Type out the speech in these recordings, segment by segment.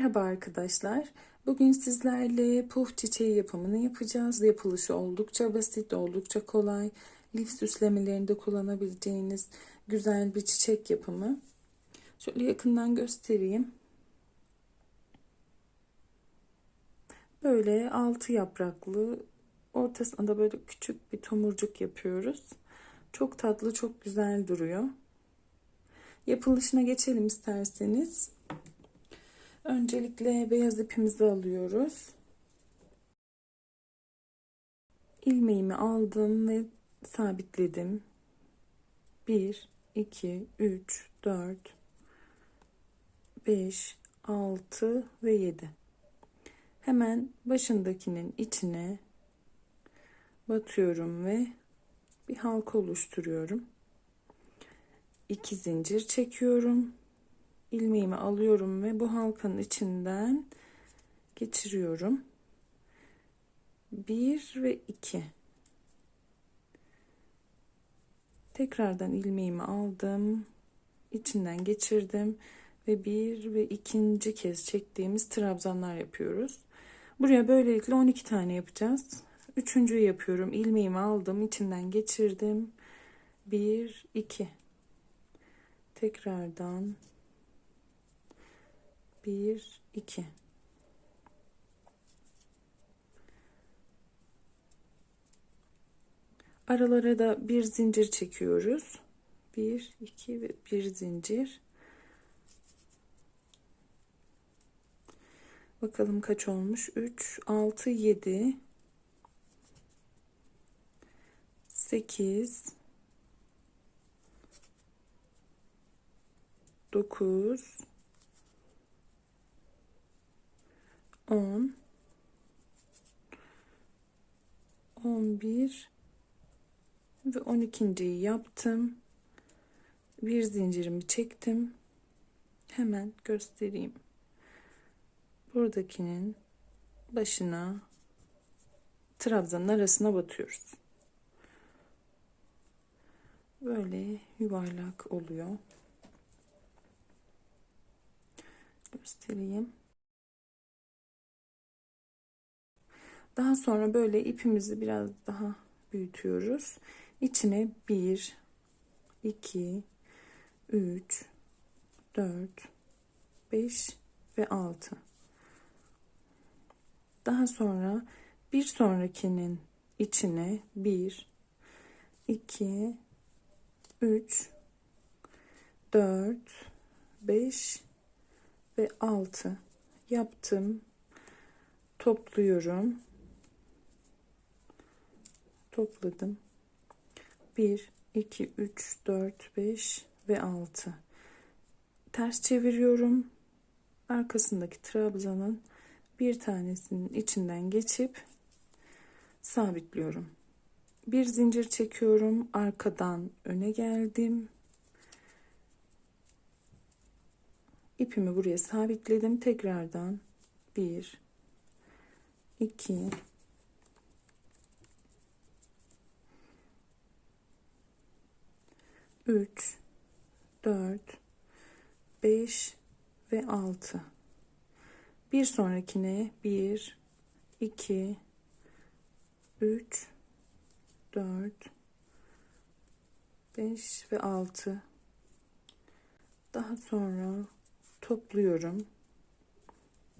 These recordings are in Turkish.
Merhaba arkadaşlar. Bugün sizlerle puf çiçeği yapımını yapacağız. Yapılışı oldukça basit, oldukça kolay. Lif süslemelerinde kullanabileceğiniz güzel bir çiçek yapımı. Şöyle yakından göstereyim. Böyle altı yapraklı, ortasında da böyle küçük bir tomurcuk yapıyoruz. Çok tatlı, çok güzel duruyor. Yapılışına geçelim isterseniz. Öncelikle beyaz ipimizi alıyoruz. İlmeğimi aldım ve sabitledim. 1, 2, 3, 4, 5, 6 ve 7. Hemen başındakinin içine batıyorum ve bir halka oluşturuyorum. 2 zincir çekiyorum ilmeğimi alıyorum ve bu halkanın içinden geçiriyorum. 1 ve 2 tekrardan ilmeğimi aldım içinden geçirdim ve bir ve ikinci kez çektiğimiz trabzanlar yapıyoruz. Buraya böylelikle 12 tane yapacağız. Üçüncüyü yapıyorum. İlmeğimi aldım içinden geçirdim. 1 2 tekrardan 1 2 Aralara da bir zincir çekiyoruz. 1 2 ve bir zincir. Bakalım kaç olmuş? 3 6 7 8 9 10 11 ve 12.yi yaptım. Bir zincirimi çektim. Hemen göstereyim. Buradakinin başına trabzanın arasına batıyoruz. Böyle yuvarlak oluyor. Göstereyim. Daha sonra böyle ipimizi biraz daha büyütüyoruz. İçine 1, 2, 3, 4, 5 ve 6. Daha sonra bir sonrakinin içine 1, 2, 3, 4, 5 ve 6 yaptım. Topluyorum topladım. 1, 2, 3, 4, 5 ve 6. Ters çeviriyorum. Arkasındaki trabzanın bir tanesinin içinden geçip sabitliyorum. Bir zincir çekiyorum. Arkadan öne geldim. İpimi buraya sabitledim. Tekrardan 1 2 3 4 5 ve 6 bir sonrakine 1 2 3 4 5 ve 6 daha sonra topluyorum.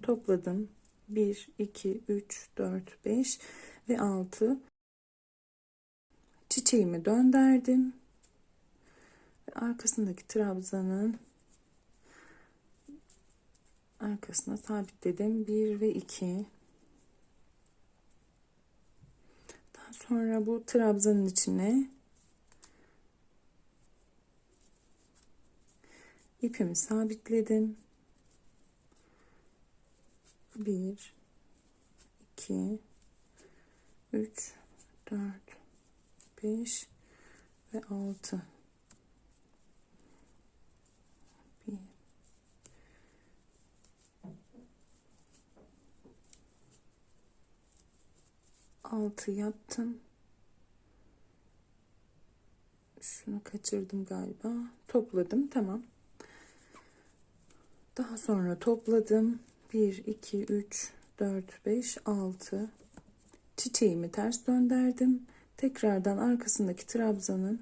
Topladım. 1 2 3 4 5 ve 6 çiçeğimi arkasındaki trabzanın arkasına sabitledim. 1 ve 2 daha sonra bu trabzanın içine ipimi sabitledim. 1 2 3 4 5 ve 6 altı yaptım. Şunu kaçırdım galiba. Topladım. Tamam. Daha sonra topladım. 1 2 3 4 5 6 çiçeğimi ters döndürdüm. Tekrardan arkasındaki trabzanın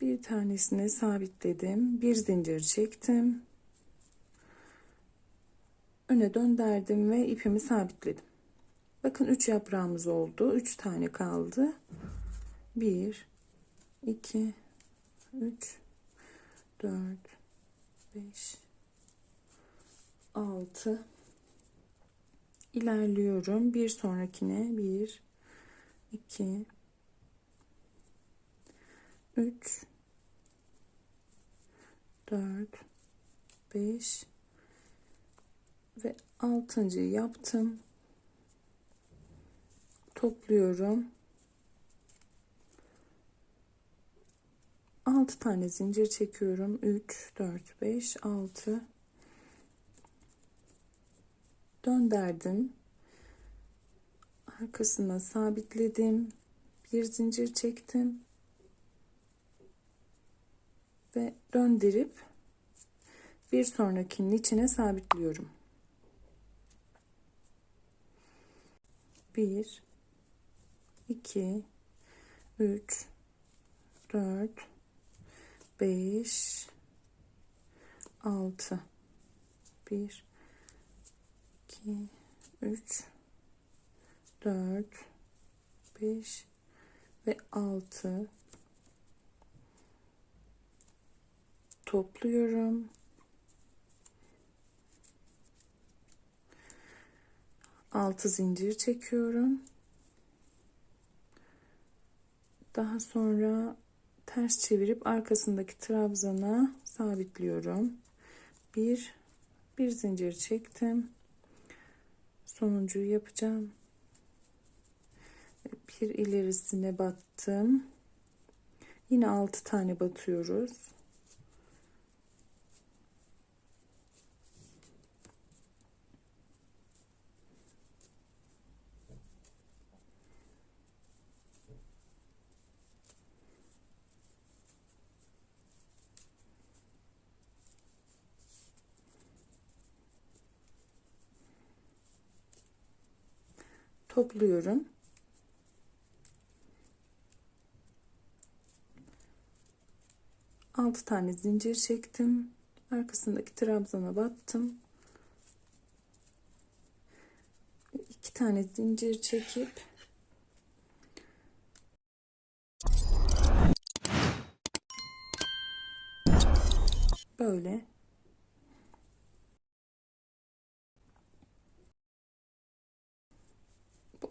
bir tanesini sabitledim. Bir zincir çektim. Öne döndürdüm ve ipimi sabitledim. Bakın 3 yaprağımız oldu. 3 tane kaldı. 1 2 3 4 5 6 ilerliyorum. Bir sonrakine 1 2 3 4 5 ve 6. yaptım. Topluyorum. 6 tane zincir çekiyorum. 3 4 5 6 döndürdüm. Arkasına sabitledim. Bir zincir çektim. Ve döndürüp bir sonrakinin içine sabitliyorum. 1 2 3 4 5 6 1 2 3 4 5 ve 6 topluyorum. Altı zincir çekiyorum. Daha sonra ters çevirip arkasındaki trabzana sabitliyorum. Bir, bir zincir çektim. Sonuncuyu yapacağım. Bir ilerisine battım. Yine altı tane batıyoruz. Topluyorum. Altı tane zincir çektim. Arkasındaki trabzana battım. iki tane zincir çekip böyle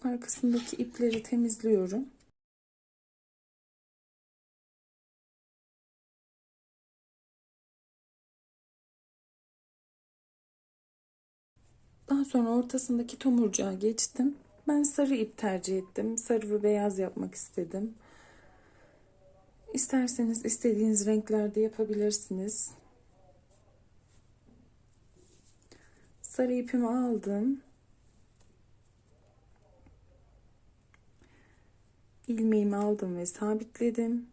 arkasındaki ipleri temizliyorum. Daha sonra ortasındaki tomurcuğa geçtim. Ben sarı ip tercih ettim. Sarı ve beyaz yapmak istedim. İsterseniz istediğiniz renklerde yapabilirsiniz. Sarı ipimi aldım. İlmeğimi aldım ve sabitledim.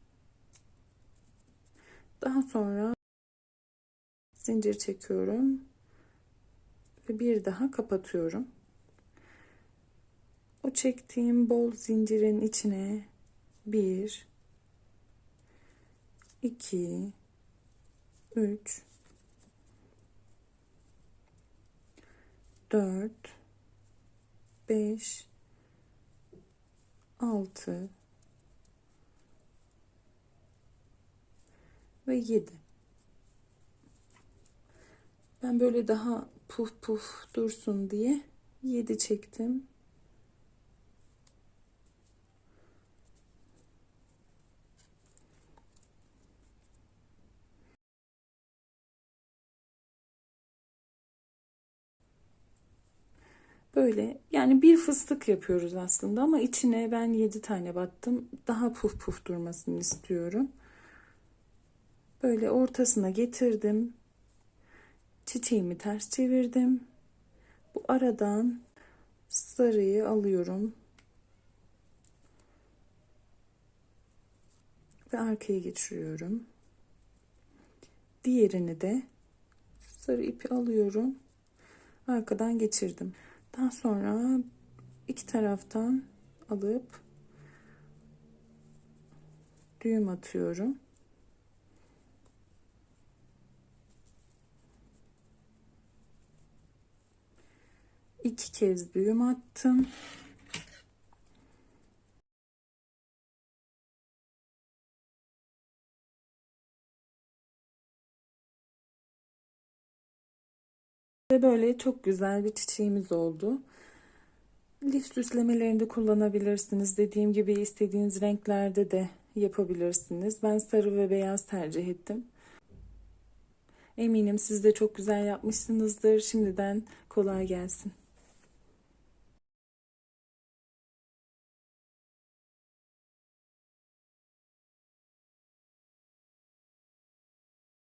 Daha sonra zincir çekiyorum ve bir daha kapatıyorum. O çektiğim bol zincirin içine bir, iki, üç, dört, beş, 6 ve 7. Ben böyle daha puf puf dursun diye 7 çektim. Böyle yani bir fıstık yapıyoruz aslında ama içine ben 7 tane battım. Daha puf puf durmasını istiyorum. Böyle ortasına getirdim. Çiçeğimi ters çevirdim. Bu aradan sarıyı alıyorum. Ve arkaya geçiriyorum. Diğerini de sarı ipi alıyorum. Arkadan geçirdim. Daha sonra iki taraftan alıp düğüm atıyorum. iki kez düğüm attım. Ve böyle çok güzel bir çiçeğimiz oldu. Lif süslemelerinde kullanabilirsiniz. Dediğim gibi istediğiniz renklerde de yapabilirsiniz. Ben sarı ve beyaz tercih ettim. Eminim siz de çok güzel yapmışsınızdır. Şimdiden kolay gelsin.